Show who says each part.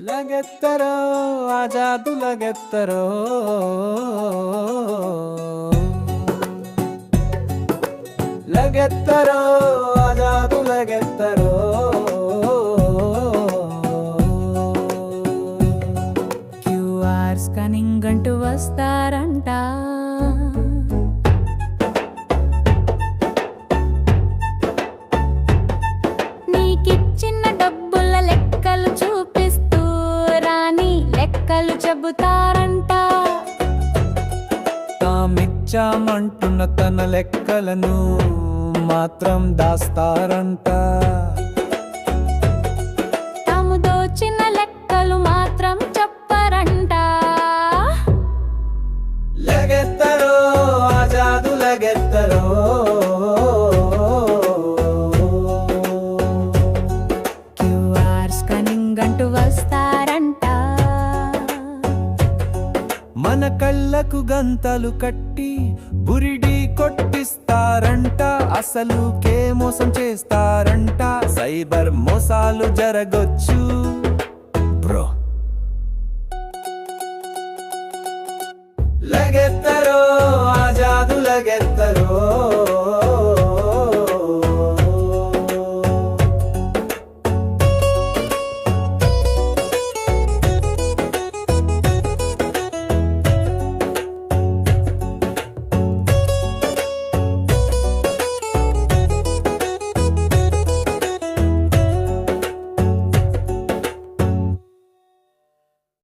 Speaker 1: లగెత్తరో ఆజాదు లగెత్తరో. లగెత్తరో ఆజాదు లగెత్తరో.
Speaker 2: క్యూఆర్ స్కానింగ్ అంటూ వస్తారంట. నీకిచ్చిన డబ్బు చెబుతారంట.
Speaker 1: తామిచ్చామంటున్న తన లెక్కలను మాత్రం దాస్తారంట.
Speaker 2: తాము దోచిన లెక్కలు మాత్రం చెప్పరంట.
Speaker 1: లగెత్తరో ఆజాదు లగెత్తరో. మన కళ్ళకు గంతలు కట్టి బురిడి కొట్టిస్తారంట. అసలు కే మోసం చేస్తారంట. సైబర్ మోసాలు జరగొచ్చు. బ్రో. లగెత్